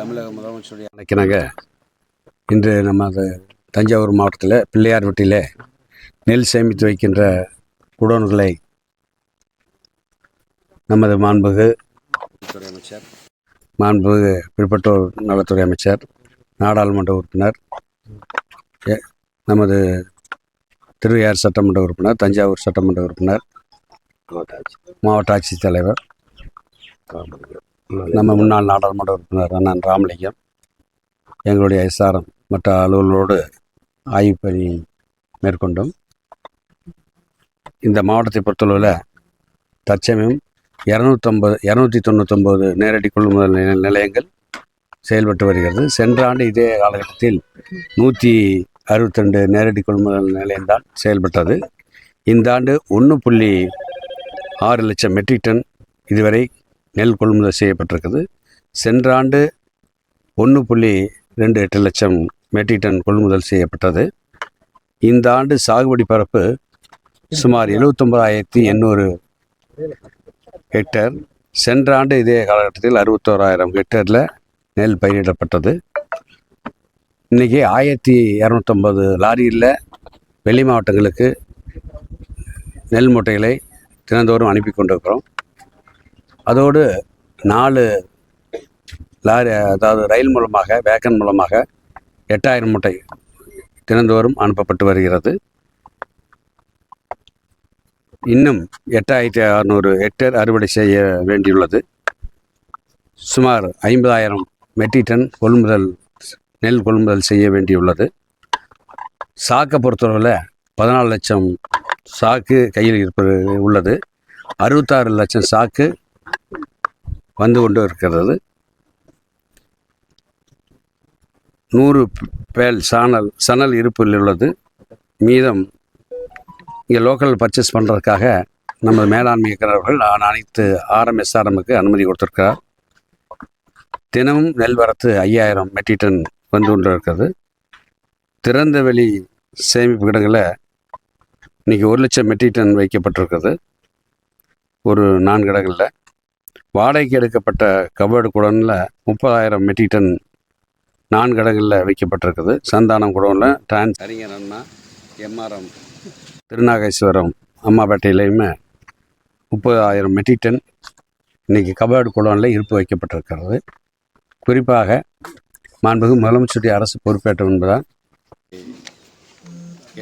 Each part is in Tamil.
தமிழக முதலமைச்சருடைய அழைக்கிறாங்க இன்று நம்ம அது தஞ்சாவூர் மாவட்டத்தில் பிள்ளையார்பட்டியில் நெல் சேமித்து வைக்கின்ற குடோன்களை நமது மாண்புகு துறை அமைச்சர். மாண்புகு பிற்பட்டோர் நலத்துறை அமைச்சர் நாடாளுமன்ற உறுப்பினர் நமது திருவையார் சட்டமன்ற உறுப்பினர் தஞ்சாவூர் சட்டமன்ற உறுப்பினர் மாவட்ட ஆட்சித்தலைவர் நம்ம முன்னாள் நாடாளுமன்ற உறுப்பினர் அண்ணன் ராமலிங்கம் எங்களுடைய எஸ்ஆர்எம் மற்ற அலுவலரோடு ஆய்வு பணி மேற்கொண்டோம். இந்த மாவட்டத்தை பொறுத்தளவில் தற்சமயம் இரநூத்தம்பது இரநூத்தி தொண்ணூத்தொம்பது நேரடி கொள்முதல் நில- நிலையங்கள் செயல்பட்டு வருகிறது. சென்ற ஆண்டு இதே காலகட்டத்தில் நூற்றி அறுபத்தி ரெண்டு நேரடி கொள்முதல் நிலையம்தான் செயல்பட்டது. இந்த ஆண்டு ஒன்று புள்ளி ஆறு லட்சம் மெட்ரிக் டன் இதுவரை நெல் கொள்முதல் செய்யப்பட்டிருக்குது. சென்ற ஆண்டு ஒன்று புள்ளி ரெண்டு எட்டு லட்சம் மெட்ரிக் டன் கொள்முதல் செய்யப்பட்டது. இந்த ஆண்டு சாகுபடி பரப்பு சுமார் எழுபத்தொம்பதாயிரத்தி எண்ணூறு ஹெக்டேர். சென்ற ஆண்டு இதே காலகட்டத்தில் அறுபத்தோராயிரம் ஹெக்டேரில் நெல் பயிரிடப்பட்டது. இன்றைக்கி ஆயிரத்தி இரநூத்தம்பது லாரியில் வெளி மாவட்டங்களுக்கு நெல் மூட்டைகளை தினந்தோறும் அனுப்பி கொண்டிருக்கிறோம். அதோடு நாலு லாரி அதாவது ரயில் மூலமாக வேக்கன் மூலமாக எட்டாயிரம் மூட்டை தினந்தோறும் அனுப்பப்பட்டு வருகிறது. இன்னும் எட்டாயிரத்தி அறநூறு ஹெக்டேர் அறுவடை செய்ய வேண்டியுள்ளது. சுமார் ஐம்பதாயிரம் மெட்ரிக் டன் கொள்முதல் நெல் கொள்முதல் செய்ய வேண்டியுள்ளது. சாக்கை பொறுத்தளவில் பதினாலு லட்சம் சாக்கு கையில் இருப்பது உள்ளது. அறுபத்தாறு லட்சம் சாக்கு வந்து கொண்டு இருக்கிறது. நூறு பேல் சாணல் சணல் இருப்பில் உள்ளது. மீதம் இங்கே லோக்கல் பர்ச்சேஸ் பண்ணுறதுக்காக நம்ம மேலாண்மை இயக்குநர்கள் நான் அனைத்து ஆர்எம்எஸ்ஆர்எம்முக்கு அனுமதி கொடுத்துருக்கிறார். தினமும் நெல் வரத்து ஐயாயிரம் மெட்ரிக் டன் வந்து கொண்டு இருக்கிறது திறந்த வெளி சேமிப்பு இடங்களில் இன்றைக்கி ஒரு லட்சம் மெட்ரிக் டன் வைக்கப்பட்டிருக்கிறது. ஒரு நான்கு இடங்களில் வாடகைக்கு எடுக்கப்பட்ட கபேர்டு குடோனில் முப்பதாயிரம் மெட்ரிக் டன் நான்கு இடங்களில் வைக்கப்பட்டிருக்குது. சந்தானம் குடோனில் டிரான்ஸ் அறிஞர் அண்ணா எம்ஆர்எம் திருநாகேஸ்வரம் அம்மாபேட்டையிலையுமே முப்பதாயிரம் மெட்ரிக் டன் இன்றைக்கி கபோர்டு குடோனில் இருப்பு வைக்கப்பட்டிருக்கிறது. குறிப்பாக மாண்புகு முதலமைச்சருடைய அரசு பொறுப்பேற்றம் என்பதால்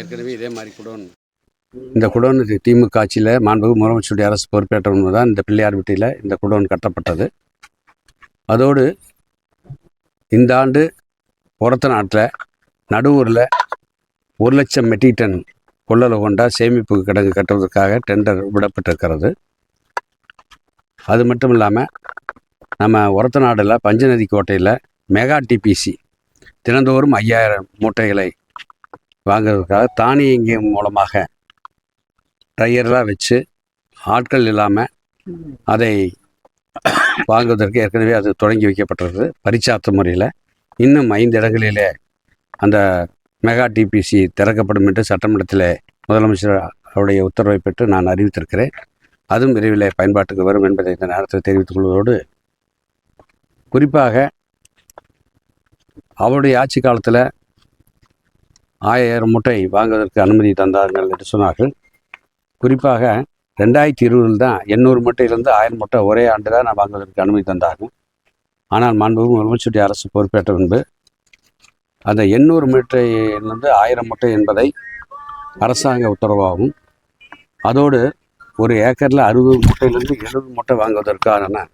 ஏற்கனவே இதே மாதிரி குடோன் இந்த குடோன் திமுக ஆட்சியில் மாண்பு முதலமைச்சருடைய அரசு பொறுப்பேற்ற ஒன்று தான் இந்த பிள்ளையார் வீட்டில் இந்த குடோன் கட்டப்பட்டது. அதோடு இந்த ஆண்டு புறத்த நாட்டில் நடுவூரில் ஒரு லட்சம் மெட்ரிக் டன் கொள்ளளவு கொண்ட சேமிப்பு கிடங்கு கட்டுவதற்காக டெண்டர் விடப்பட்டிருக்கிறது. அது மட்டும் இல்லாமல் நம்ம ஒரத்த நாடில் பஞ்சநதி கோட்டையில் மெகா டிபிசி தினந்தோறும் ஐயாயிரம் மூட்டைகளை வாங்குவதற்காக தானியங்கி மூலமாக டயர்லாம் வச்சு ஆட்கள் இல்லாமல் அதை வாங்குவதற்கு ஏற்கனவே அது தொடங்கி வைக்கப்பட்டது பரிச்சாத்த முறையில். இன்னும் ஐந்து இடங்களிலே அந்த மெகா டிபிசி திறக்கப்படும் என்று சட்டமன்றத்தில் முதலமைச்சர் அவருடைய உத்தரவை பெற்று நான் அறிவித்திருக்கிறேன். அதுவும் விரைவில் பயன்பாட்டுக்கு வரும் என்பதை இந்த நேரத்தில் தெரிவித்துக் கொள்வதோடு குறிப்பாக அவருடைய ஆட்சி காலத்தில் ஆயிரம் முட்டை வாங்குவதற்கு அனுமதி தந்தார்கள் என்று சொன்னார்கள். குறிப்பாக ரெண்டாயிரத்தி இருபதில் தான் எண்ணூறு மூட்டையிலிருந்து ஆயிரம் மூட்டை ஒரே ஆண்டு தான் நான் வாங்குவதற்கு அனுமதி தந்தார்கள். ஆனால் மாண்பு முதலமைச்சருடைய அரசு பொறுப்பேற்ற முன்பு அந்த எண்ணூறு மீட்டரிலிருந்து ஆயிரம் மூட்டை என்பதை அரசாங்க உத்தரவாகும் அதோடு ஒரு ஏக்கரில் அறுபது மூட்டையிலிருந்து எழுபது முட்டை வாங்குவதற்கான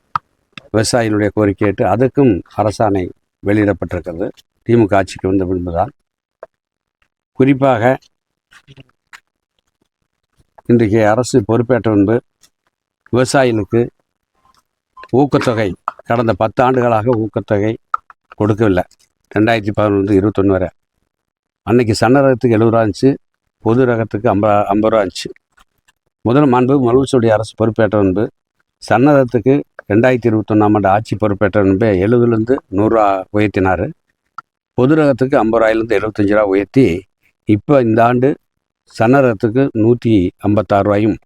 விவசாயிகளுடைய கோரிக்கையிட்டு அதுக்கும் அரசாணை வெளியிடப்பட்டிருக்கிறது. திமுக ஆட்சிக்கு வந்த பின்புதான். குறிப்பாக இன்றைக்கு அரசு பொறுப்பேற்ற முன்பு விவசாயிகளுக்கு ஊக்கத்தொகை கடந்த பத்து ஆண்டுகளாக ஊக்கத்தொகை கொடுக்கவில்லை. ரெண்டாயிரத்தி பதினொன்று இருபத்தொன்று வரை. அன்னைக்கு சன்ன ரகத்துக்கு எழுபது ரூபா இருந்துச்சு பொது ரகத்துக்கு ஐம்பது ஐம்பது ரூபா இருந்துச்சு. முதல் மாண்பு முதலமைச்சருடைய அரசு பொறுப்பேற்ற முன்பு சன்ன ரகத்துக்கு ரெண்டாயிரத்தி இருபத்தொன்னாம் ஆண்டு ஆட்சி பொறுப்பேற்ற முன்பே எழுபதுலேருந்து நூறுரூவா உயர்த்தினார். பொது ரகத்துக்கு ஐம்பது ரூபாயிலேருந்து எழுபத்தஞ்சு ரூபா உயர்த்தி இப்போ இந்த ஆண்டு சன்ன ரகத்துக்கு நூற்றி ஐம்பத்தாறு ரூபாயும்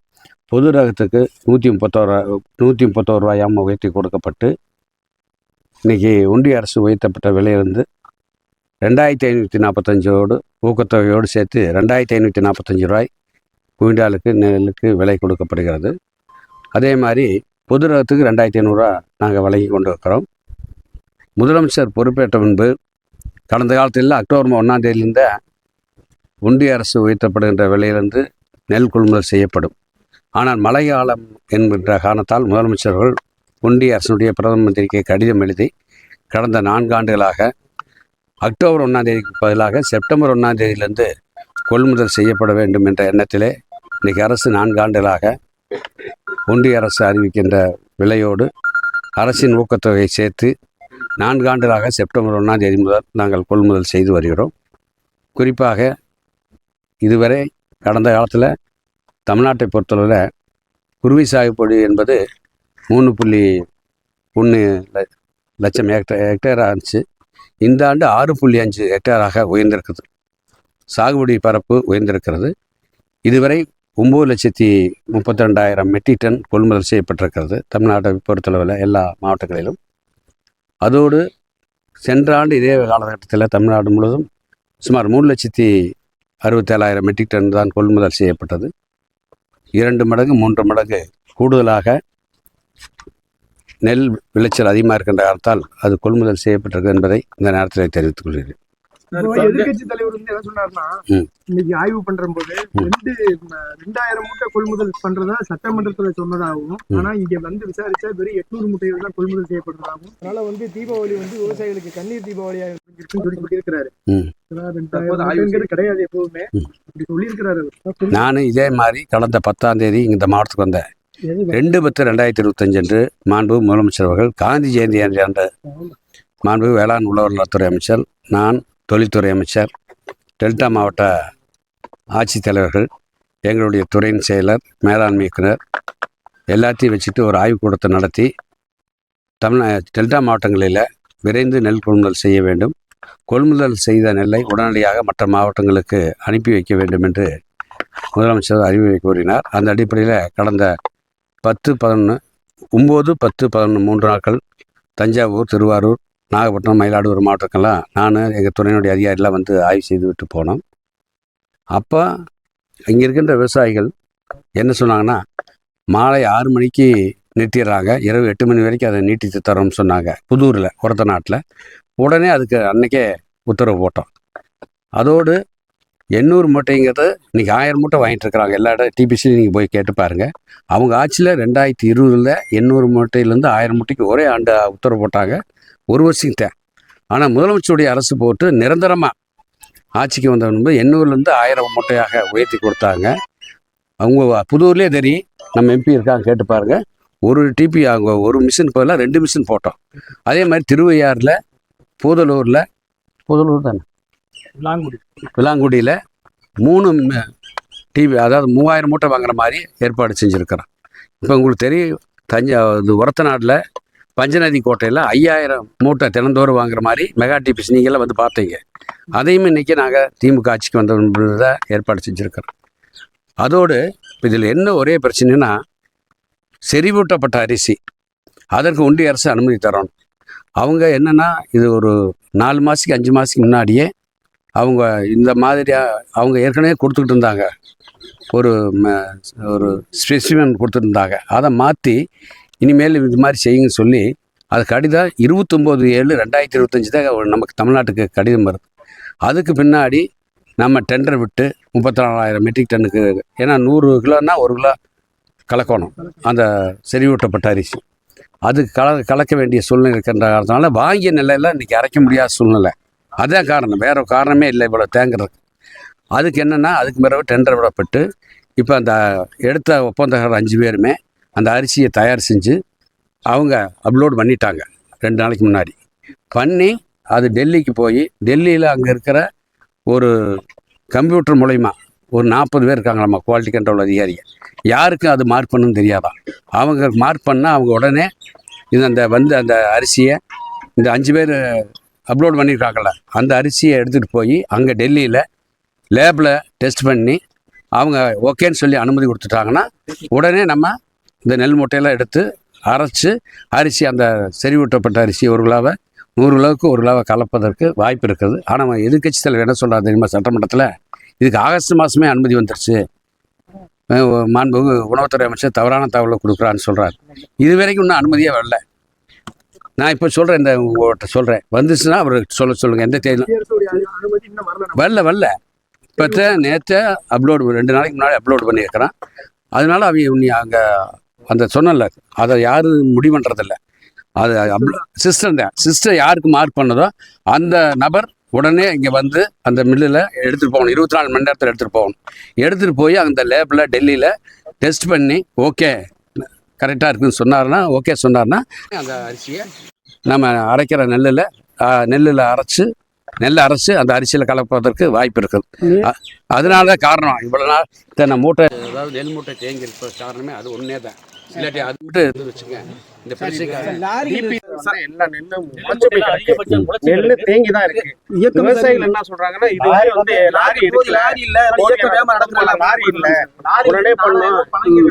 பொது ரகத்துக்கு நூற்றி முப்பத்தோரு நூற்றி முப்பத்தோரு ரூபாயாம் உயர்த்தி கொடுக்கப்பட்டு இன்றைக்கி ஒன்றிய அரசு உயர்த்தப்பட்ட விலை வந்து ரெண்டாயிரத்தி ஐநூற்றி நாற்பத்தஞ்சோடு ஊக்கத்தொகையோடு சேர்த்து ரெண்டாயிரத்தி ஐநூற்றி நாற்பத்தஞ்சு ரூபாய் குவிண்டாலுக்கு நெல்லுக்கு விலை கொடுக்கப்படுகிறது. அதே மாதிரி பொது ரகத்துக்கு ரெண்டாயிரத்தி ஐநூறுரூவா நாங்கள் வழங்கி கொண்டு இருக்கிறோம். முதலமைச்சர் பொறுப்பேற்ற முன்பு கடந்த காலத்தில் அக்டோபர் ஒன்றாம் தேதியிலிருந்தே ஒன்றிய அரசு உயர்த்தப்படுகின்ற விலையிலிருந்து நெல் கொள்முதல் செய்யப்படும். ஆனால் மழை காலம் என்கின்ற காரணத்தால் முதலமைச்சர்கள் ஒன்றிய அரசினுடைய பிரதம மந்திரிக்கு கடிதம் எழுதி கடந்த நான்காண்டுகளாக அக்டோபர் ஒன்றாம் தேதிக்கு பதிலாக செப்டம்பர் ஒன்றாம் தேதியிலிருந்து கொள்முதல் செய்யப்பட வேண்டும் என்ற எண்ணத்திலே இன்றைக்கு அரசு நான்காண்டுகளாக ஒன்றிய அரசு அறிவிக்கின்ற விலையோடு அரசின் ஊக்கத்தொகையை சேர்த்து நான்காண்டுகளாக செப்டம்பர் ஒன்றாம் தேதி முதல் நாங்கள் கொள்முதல் செய்து வருகிறோம். குறிப்பாக இதுவரை கடந்த காலத்தில் தமிழ்நாட்டை பொறுத்தளவில் குருவி சாகுபடி என்பது மூணு புள்ளி ஒன்று லட்சம் ஹெக்டேர் ஹெக்டேராக இருந்துச்சு. இந்த ஆண்டு ஆறு புள்ளி அஞ்சு ஹெக்டேராக உயர்ந்திருக்குது. சாகுபடி பரப்பு உயர்ந்திருக்கிறது. இதுவரை ஒம்பது லட்சத்தி முப்பத்தி ரெண்டாயிரம் மெட்ரிக் டன் கொள்முதல் செய்யப்பட்டிருக்கிறது தமிழ்நாட்டை பொறுத்தளவில் எல்லா மாவட்டங்களிலும். அதோடு சென்ற ஆண்டு இதே காலகட்டத்தில் தமிழ்நாடு முழுவதும் சுமார் மூணு லட்சத்தி அறுபத்தேழாயிரம் மெட்ரிக் டன் தான் கொள்முதல் செய்யப்பட்டது. இரண்டு மடங்கு மூன்று மடங்கு கூடுதலாக நெல் விளைச்சல் அதிகமாக இருக்கின்ற காரணத்தால் அது கொள்முதல் செய்யப்பட்டிருக்கு என்பதை இந்த நேரத்தில் தெரிவித்துக் கொள்கிறேன். இப்போ எதிர்க்கட்சி தலைவர் வந்து என்ன சொன்னாருன்னா ம். இன்னைக்கு ஆய்வு பண்ற போது. ரெண்டு ரெண்டாயிரம் மூட்டை கொள்முதல் பண்றதா சட்டமன்றத்துல சொன்னதாகவும். ஆனா இங்க வந்து விசாரிச்சா வெறும் எட்நூறு முட்டைகள் தான் கொள்முதல் செய்யப்படுறதாகவும் அதனால வந்து தீபாவளி வந்து விவசாயிகளுக்கு கண்ணீர் தீபாவளியா இருக்குன்னு சொல்லி சொல்லியிருக்கிறாரு கிடையாது எப்பவுமே சொல்லியிருக்கிறாரு. நானும் இதே மாதிரி கடந்த பத்தாம் தேதி இந்த மாவட்டத்துக்கு வந்தேன் ரெண்டு பத்து ரெண்டாயிரத்தி இருபத்தஞ்சு அன்று மாண்பு முதலமைச்சர் அவர்கள் காந்தி ஜெயந்தி அன்று என்ற மாண்பு வேளாண் உழவர் நலத்துறை அமைச்சர் நான் தொழில்துறை அமைச்சர் டெல்டா மாவட்ட ஆட்சித்தலைவர்கள் எங்களுடைய துறையின் செயலர் மேலாண்மை இயக்குனர் எல்லாத்தையும் வச்சுட்டு ஒரு ஆய்வுக்கூடத்தை நடத்தி தமிழ் டெல்டா மாவட்டங்களில் விரைந்து நெல் கொள்முதல் செய்ய வேண்டும். கொள்முதல் செய்த நெல்லை உடனடியாக மற்ற மாவட்டங்களுக்கு அனுப்பி வைக்க வேண்டும் என்று முதலமைச்சர் அறிவுரை கூறினார். அந்த அடிப்படையில் கடந்த பத்து பதினொன்று ஒம்பது பத்து பதினொன்று மூன்று நாட்கள் தஞ்சாவூர் திருவாரூர் நாகப்பட்டினம் மயிலாடுதுறை மாவட்டத்துக்கெல்லாம் நான் எங்கள் துறையினுடைய அதிகாரிலாம் வந்து ஆய்வு செய்து விட்டு போனோம். அப்போ இங்கே இருக்கின்ற விவசாயிகள் என்ன சொன்னாங்கன்னா மாலை ஆறு மணிக்கு நிறுத்திடுறாங்க. இரவு எட்டு மணி வரைக்கும் அதை நீட்டித்து தரோம்னு சொன்னாங்க புதூரில் ஒரத்த நாட்டில். உடனே அதுக்கு அன்னைக்கே உத்தரவு போட்டோம். அதோடு எண்ணூறு மூட்டைங்கிறது இன்றைக்கி ஆயிரம் மூட்டை வாங்கிட்டு இருக்கிறாங்க. எல்லா இடம் டிபிசியும் நீங்கள் போய் கேட்டு பாருங்கள் அவங்க ஆட்சியில் ரெண்டாயிரத்தி இருபதில் எண்ணூறு மூட்டையிலேருந்து ஆயிரம் மூட்டைக்கு ஒரே ஆண்டு உத்தரவு போட்டாங்க. ஒரு வருஷம் தான் ஆனால் முதலமைச்சருடைய அரசு போட்டு நிரந்தரமாக ஆட்சிக்கு வந்த முன்பு எண்ணூறுலேருந்து ஆயிரம் மூட்டையாக உயர்த்தி கொடுத்தாங்க. அவங்க புதூர்லேயே தெரியும். நம்ம எம்பி இருக்காங்க கேட்டு பாருங்க. ஒரு டிபி அவங்க ஒரு மிஷின் பதிலாக ரெண்டு மிஷின் போட்டோம். அதே மாதிரி திருவையாறில் பூதலூரில் பூதலூர் தானே? லாங்குடி விலாங்குடியில் மூணு டிவி அதாவது மூவாயிரம் மூட்டை வாங்குற மாதிரி ஏற்பாடு செஞ்சுருக்கிறோம் இப்போ உங்களுக்கு தெரியும் தஞ்சா இது ஒரத்தநாட்டில் பஞ்சநதி கோட்டையில் ஐயாயிரம் மூட்டை தினந்தோறும் வாங்குற மாதிரி மெகா டிபிஸ் நீங்களாம் வந்து பார்த்தீங்க. அதையும் இன்றைக்கி நாங்கள் திமுக ஆட்சிக்கு வந்த ஏற்பாடு செஞ்சுருக்கிறோம். அதோடு இதில் என்ன ஒரே பிரச்சனைனா செறிவூட்டப்பட்ட அரிசி. அதற்கு ஒன்றிய அரசு அனுமதி தரணும். அவங்க என்னென்னா இது ஒரு நாலு மாதத்துக்கு அஞ்சு மாதத்துக்கு முன்னாடியே அவங்க இந்த மாதிரியாக அவங்க ஏற்கனவே கொடுத்துக்கிட்டு இருந்தாங்க. ஒரு ம- ஒரு ஸ்பெசிமன் கொடுத்துருந்தாங்க அதை மாற்றி இனிமேல் இது மாதிரி செய்யுங்கன்னு சொல்லி அது கடிதம் இருபத்தொம்போது ஏழு ரெண்டாயிரத்தி இருபத்தஞ்சி தான் ஒரு நமக்கு தமிழ்நாட்டுக்கு கடிதம் வருது. அதுக்கு பின்னாடி நம்ம டெண்டர் விட்டு முப்பத்தி நாலாயிரம் மெட்ரிக் டன்னுக்கு ஏன்னா நூறு கிலோன்னா ஒரு கிலோ கலக்கணும். அந்த செறிவூட்டப்பட்ட அரிசி. அது கல கலக்க வேண்டிய சூழ்நிலை இருக்கின்ற காரணத்தினால வாங்கிய நிலையில் இன்றைக்கி அரைக்க முடியாத சூழ்நிலை. அதான் காரணம். வேறு காரணமே இல்லை இவ்வளோ தேங்குறதுக்கு. அதுக்கு என்னென்னா அதுக்கு பிறகு டெண்டர் விடப்பட்டு இப்போ அந்த எடுத்த ஒப்பந்தக்காரர் அஞ்சு பேருமே அந்த அரிசியை தயார் செஞ்சு அவங்க அப்லோட் பண்ணிட்டாங்க. ரெண்டு நாளைக்கு முன்னாடி. பண்ணி அது டெல்லிக்கு போய் டெல்லியில் அங்கே இருக்கிற ஒரு கம்ப்யூட்டர் மூலயமா ஒரு நாற்பது பேர் இருக்காங்களாம்மா குவாலிட்டி கண்ட்ரோல் அதிகாரிங்க யாருக்கும் அது மார்க் பண்ணணும்னு தெரியாதான் அவங்க மார்க் பண்ணால் அவங்க உடனே இது அந்த வந்து அந்த அரிசியை இந்த அஞ்சு பேர் அப்லோட் பண்ணியிருக்காங்கல்ல அந்த அரிசியை எடுத்துகிட்டு போய் அங்கே டெல்லியில் லேபில் டெஸ்ட் பண்ணி அவங்க ஓகேன்னு சொல்லி அனுமதி கொடுத்துட்டாங்கன்னா உடனே நம்ம இந்த நெல் மூட்டையெல்லாம் எடுத்து அரைச்சு அரிசி அந்த செறிவூட்டப்பட்ட அரிசி ஒரு கிலோவை நூறு கிலோவுக்கு ஒரு கிலோவை கலப்பதற்கு வாய்ப்பு இருக்குது. ஆனால் எதிர்க்கட்சி தலைவர் என்ன சொல்கிறார் தெரியுமா சட்டமன்றத்தில்? இதுக்கு ஆகஸ்ட் மாதமே அனுமதி வந்துருச்சு. அஹ் மாண்புமிகு உணவுத்துறை அமைச்சர் தவறான தகவலை கொடுக்குறான்னு சொல்கிறார் இது வரைக்கும் இன்னும் அனுமதியே வரல. நான் இப்போ சொல்கிறேன் இந்த உங்கள்கிட்ட சொல்கிறேன் வந்துச்சுன்னா அவர் சொல்ல சொல்லுங்கள் எந்த தேதி வரல வரல. இப்போ நேற்று அப்லோடு ரெண்டு நாளைக்கு முன்னாடி அப்லோடு பண்ணியிருக்கிறான். அதனால அவங்க நீ அங்கே அந்த சொன்னல அதை யாரும் முடிவு பண்ணுறதில்ல அது சிஸ்டம் தான். சிஸ்டம் யாருக்கு மார்க் பண்ணதோ அந்த நபர் உடனே இங்கே வந்து அந்த மில்லில் எடுத்துகிட்டு போகணும். இருபத்தி நாலு மணி நேரத்தில் எடுத்துகிட்டு போகணும். எடுத்துகிட்டு போய் அந்த லேபில் டெல்லியில் டெஸ்ட் பண்ணி ஓகே கரெக்டாக இருக்குன்னு சொன்னார்னா ஓகே சொன்னார்னா அந்த அரிசியை நம்ம அரைக்கிற நெல்லில் நெல்லில் அரைச்சு நெல்லை அரைச்சு அந்த அரிசியில் கலப்பதற்கு வாய்ப்பு இருக்குது. அதனால தான் காரணம். இவ்வளோ நாள் இத்தனை மூட்டை அதாவது நெல் மூட்டை தேங்கி இருப்ப காரணமே அது ஒன்றே தான். இல்லாட்டி அது மட்டும் இருந்து வச்சுங்க. இந்த பிரச்சனைக்காக தேங்கி தான் இருக்கு. விவசாயிகள் என்ன சொல்றாங்கன்னா இது வந்து லாரி இருக்குல்ல. லாரி இல்ல லாரி இல்ல. உடனே பண்ணோம்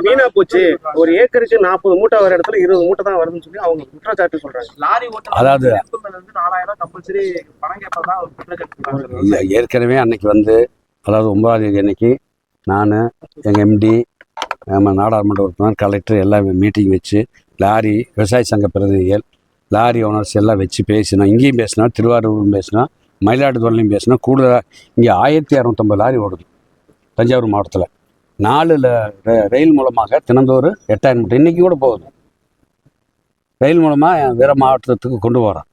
வீணா போச்சு. ஒரு ஏக்கருக்கு நாற்பது மூட்டை வர இடத்துல இருபது மூட்டை தான் வருதுன்னு சொல்லி அவங்க குற்றச்சாட்டு சொல்றாங்க. லாரி அதாவது- வந்து நாலாயிரம் கம்பல்சரி பணம். இல்ல, ஏற்கனவே அன்னைக்கு வந்து அதாவது ஒன்பதாம் தேதி அன்னைக்கு நான் எங்கள் எம்டி நம்ம நாடாளுமன்ற உறுப்பினர் கலெக்டர் எல்லாம் மீட்டிங் வச்சு லாரி விவசாய சங்க பிரதிநிதிகள் லாரி ஓனர்ஸ் எல்லாம் வச்சு பேசினோம் இங்கேயும் பேசினோம் திருவாரூர்லையும் பேசினோம் மயிலாடுதுறையிலையும் பேசினோம் கூடுதலாக இங்கே ஆயிரத்தி இரநூத்தம்பது லாரி ஓடுது தஞ்சாவூர் மாவட்டத்தில். நாலு ரயில் மூலமாக தினந்தோறும் எட்டாயிரம் மூட்டை இன்றைக்கி கூட போகுது. ரயில் மூலமாக வேறு மாவட்டத்துக்கு கொண்டு போகிறோம்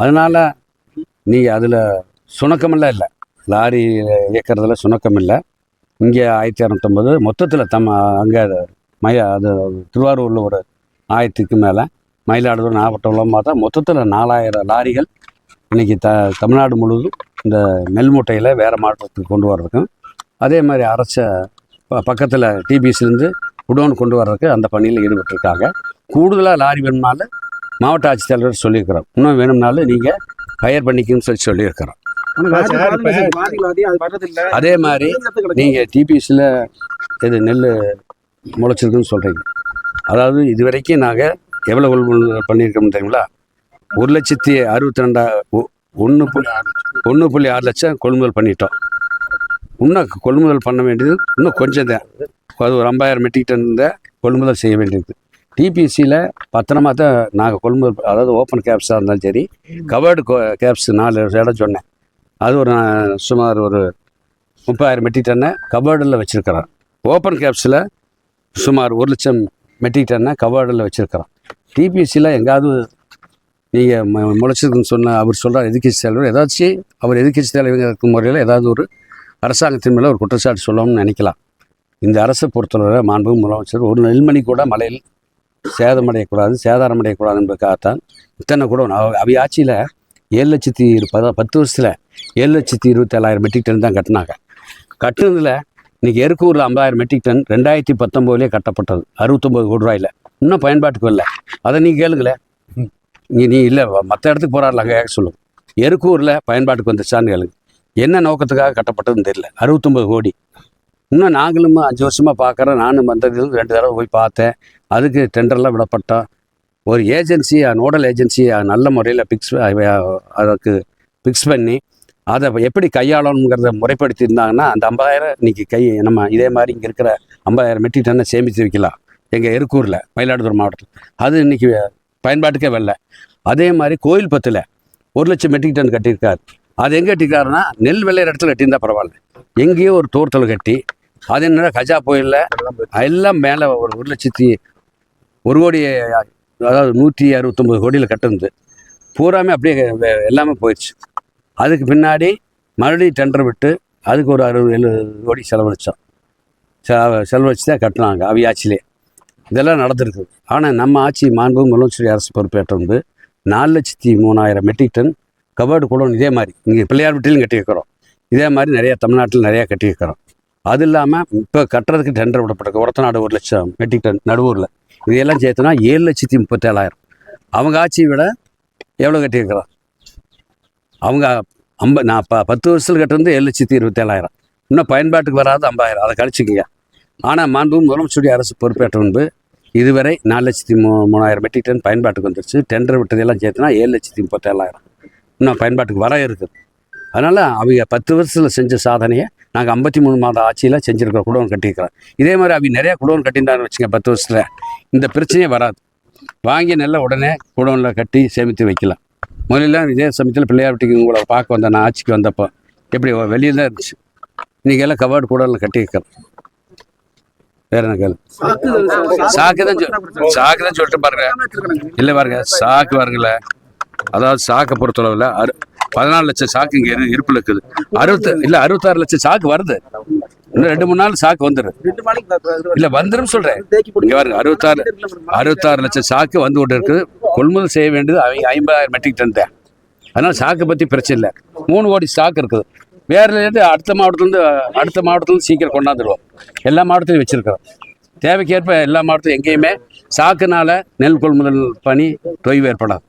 அதனால் நீங்கள் அதில் சுணக்கமெல்லாம் இல்லை. லாரி இயக்கிறதுல சுணக்கம் இல்லை இங்கே ஆயிரத்தி இரநூத்தம்பது மொத்தத்தில் தம் அங்கே மய அது திருவாரூரில் ஒரு ஆயிரத்துக்கு மேலே மயிலாடுதுறை நாகப்பட்டினம் பார்த்தா மொத்தத்தில் நாலாயிரம் லாரிகள் இன்றைக்கி த தமிழ்நாடு முழுவதும் இந்த நெல் மூட்டையில் வேறு மாவட்டத்துக்கு கொண்டு வர்றதுக்கும் அதே மாதிரி அரைச்ச ப பக்கத்தில் டிபிஎஸ்லேருந்து குடோன் கொண்டு வர்றதுக்கு அந்த பணியில் ஈடுபட்டிருக்காங்க. கூடுதலாக லாரி வேணும்னாலும் மாவட்ட ஆட்சித்தலைவர் சொல்லியிருக்கிறோம் இன்னும் வேணும்னாலும் நீங்கள் ஹையர் பண்ணிக்கணும்னு சொல்லி சொல்லியிருக்கிறோம் அது மாதிரி நீங்கள் டிபிஎஸ்சில் இது நெல் முளைச்சிருக்குன்னு சொல்கிறீங்க அதாவது இது வரைக்கும் நாங்கள் எவ்வளோ கொள்முதல் பண்ணியிருக்கோம் தெரியுங்களா? ஒரு லட்சத்தி அறுபத்தி ரெண்டா ஒன்று புள்ளி ஒன்று புள்ளி ஆறு லட்சம் கொள்முதல் பண்ணிட்டோம். இன்னும் கொள்முதல் பண்ண வேண்டியது இன்னும் கொஞ்சம் தான். அது ஒரு ஐம்பதாயிரம் மெட்ரிக் டன் தான் கொள்முதல் செய்ய வேண்டியது. டிபிஎஸ்சியில் பத்திரமா தான் நாங்கள் கொள்முதல் அதாவது ஓப்பன் கேப்ஸாக இருந்தாலும் சரி கவர்டு கேப்ஸ் நாலு இடம் சொன்னேன். அது ஒரு நான் சுமார் ஒரு முப்பதாயிரம் மெட்ரிக் டன்னை கபோர்டில் வச்சுருக்கிறோம் ஓப்பன் கேப்ஸில் சுமார் ஒரு லட்சம் மெட்ரிக் டன்னை கபோர்டில் வச்சுருக்கிறோம் டிபிஎஸ்சியில் எங்காவது நீங்கள் முளைச்சிருக்குன்னு சொன்ன அவர் சொல்கிறார் எதிர்கட்சி தலைவர் ஏதாச்சும் அவர் எதிர்கட்சி தலைவர் இருக்கும் முறையில் ஏதாவது ஒரு அரசாங்கத்தின் மேலே ஒரு குற்றச்சாட்டு சொல்லணும்னு நினைக்கலாம். இந்த அரசை பொறுத்தவரை மாண்பு முதலமைச்சர் ஒரு நெல்மணி கூட மலையில் சேதமடையக்கூடாது சேதாரம் அடையக்கூடாது என்பதற்காகத்தான் இத்தனை கூட அவ- அவை ஆட்சியில் ஏழு லட்சத்தி இரு- பத பத்து வருஷத்தில் ஏழு லட்சத்தி இருபத்தேழாயிரம் மெட்ரிக் டன் தான் கட்டினாங்க. கட்டுனதில் இன்றைக்கி எருக்கூரில் ஐம்பதாயிரம் மெட்ரிக் டன் ரெண்டாயிரத்தி பத்தொம்போதுலேயே கட்டப்பட்டது. அறுபத்தொம்போது கோடி ரூபாயில். இன்னும் பயன்பாட்டுக்கு வரல. அதை நீ கேளுங்களேன். நீ நீ இல்லை மற்ற இடத்துக்கு போகிறாரில்ல அங்கே சொல்லுங்க. எருக்கூரில் பயன்பாட்டுக்கு வந்துச்சான்னு கேளுங்க. என்ன நோக்கத்துக்காக கட்டப்பட்டதுன்னு தெரியல. அறுபத்தொம்போது கோடி. இன்னும் நாங்களும் அஞ்சு வருஷமாக பார்க்குறோம் நானும் வந்ததுலேருந்து ரெண்டு தடவை போய் பார்த்தேன். அதுக்கு டெண்டர்லாம் விடப்பட்டோம். ஒரு ஏஜென்சி நோடல் ஏஜென்சியை நல்ல முறையில் ஃபிக்ஸ் அதுக்கு ஃபிக்ஸ் பண்ணி அதை எப்படி கையாளணுங்கிறத முறைப்படுத்தி இருந்தாங்கன்னா அந்த ஐம்பதாயிரம் இன்னைக்கு கை நம்ம இதே மாதிரி இங்கே இருக்கிற ஐம்பதாயிரம் மெட்ரிக் டன்னை சேமித்து வைக்கலாம். எங்கள் எருக்கூரில் மயிலாடுதுறை மாவட்டத்தில். அது இன்னைக்கு பயன்பாட்டுக்கே வரல. அதே மாதிரி கோயில் பத்தில் ஒரு லட்சம் மெட்ரிக் டன் கட்டியிருக்காரு. அது எங்கே கட்டியிருக்காருன்னா நெல் விளையிற இடத்துல கட்டியிருந்தால் பரவாயில்ல. எங்கேயோ ஒரு தோட்டத்தில் கட்டி அது என்ன கஜா புயலில் எல்லாம் மேலே ஒரு ஒரு லட்சத்தி ஒரு கோடி அதாவது நூற்றி அறுபத்தொம்பது கோடியில் கட்டுனது பூராமே அப்படியே எல்லாமே போயிடுச்சு. அதுக்கு பின்னாடி மறுபடியும் டெண்டர் விட்டு அதுக்கு ஒரு அறுபது எழுபது கோடி செலவழித்தோம் செலவழிச்சு தான் கட்டினாங்க அவி ஆட்சியிலே இதெல்லாம் நடந்திருக்கு. ஆனால் நம்ம ஆட்சி மாண்பு முதலமைச்சர் அரசு பொறுப்பேற்ற வந்து நாலு லட்சத்தி மூணாயிரம் மெட்ரிக் டன் கபாடு கூட இதே மாதிரி. இங்கே பிள்ளையார் வீட்டிலையும் கட்டியிருக்கிறோம் இதே மாதிரி நிறையா தமிழ்நாட்டில் நிறையா கட்டியிருக்கிறோம் அது இல்லாமல் இப்போ கட்டுறதுக்கு டெண்டர் விடப்பட்டிருக்கு. ஒரத்தநாடு ஒரு லட்சம் மெட்ரிக் டன் நடுவூரில். இதையெல்லாம் சேர்த்தோன்னா ஏழு லட்சத்தி முப்பத்தேழாயிரம். அவங்க ஆட்சியை விட எவ்வளோ கட்டியிருக்கிறோம் அவங்க ஐம்ப நான் ப பத்து வருஷத்தில் கட்டுறது ஏழு லட்சத்தி இருபத்தேழாயிரம். இன்னும் பயன்பாட்டுக்கு வராது ஐம்பதாயிரம் அதை கழிச்சிக்கங்க. ஆனால் மாண்பு முதலமைச்சருடைய அரசு பொறுப்பேற்ற முன்பு இதுவரை நாலு லட்சத்தி மூ மூணாயிரம் மெட்ரிக் டன் பயன்பாட்டுக்கு வந்துருச்சு. டெண்டர் விட்டதெல்லாம் சேர்த்துனா ஏழு லட்சத்தி முப்பத்தேழாயிரம். இன்னும் பயன்பாட்டுக்கு வர இருக்குது. அதனால் அவங்க பத்து வருஷத்தில் செஞ்ச சாதனையை நாங்கள் ஐம்பத்தி மூணு மாத ஆட்சியில் செஞ்சுருக்கிற குடோன் கட்டியிருக்கிறோம். இதே மாதிரி அவங்க நிறையா குடோன் கட்டியிருந்தாருன்னு வச்சுங்க பத்து வருஷத்தில். இந்த பிரச்சனையே வராது. வாங்கி நெல்லை உடனே குடோனில் கட்டி சேமித்து வைக்கலாம். முதல்ல இதே சமயத்தில் பிள்ளையார் வீட்டுக்கு உங்களை பார்க்க வந்தேன் நான் ஆட்சிக்கு வந்தப்போ. எப்படி வெளியில் தான் இருந்துச்சு. இன்றைக்கி எல்லாம் கவர்டு குடோனில் கட்டியிருக்கிறோம். வேற என்ன கேள்வி சாக்கு தான் சாக்கு தான் சொல்லிட்டு பாருங்க. இல்லை பாருங்க சாக்கு பாருங்களேன் அதாவது சாக்கை பொறுத்தளவில் அரு பதினாலு லட்சம் சாக்கு இங்கே இரு இருப்பில் இருக்குது. அறுபத்து இல்லை அறுபத்தாறு லட்சம் சாக்கு வருது. இன்னும் ரெண்டு மூணு நாள் சாக்கு வந்துடும் இல்லை வந்துடும் சொல்கிறேன் இங்கே பாருங்க அறுபத்தாறு அறுபத்தாறு லட்சம் சாக்கு வந்து கொண்டு இருக்குது கொள்முதல் செய்ய வேண்டியது அவங்க ஐம்பதாயிரம் மெட்ரிக் டன் தான். அதனால் சாக்கை பற்றி பிரச்சனை இல்லை. மூணு கோடி ஸ்டாக் இருக்குது. வேறுலேருந்து அடுத்த மாவட்டத்துலேருந்து அடுத்த மாவட்டத்துலேருந்து சீக்கிரம் கொண்டாந்துருவோம். எல்லா மாவட்டத்திலையும் வச்சுருக்கிறோம். தேவைக்கேற்ப எல்லா மாவட்டத்திலும் எங்கேயுமே சாக்குனால நெல் கொள்முதல் பணி தொய்வு ஏற்படாது.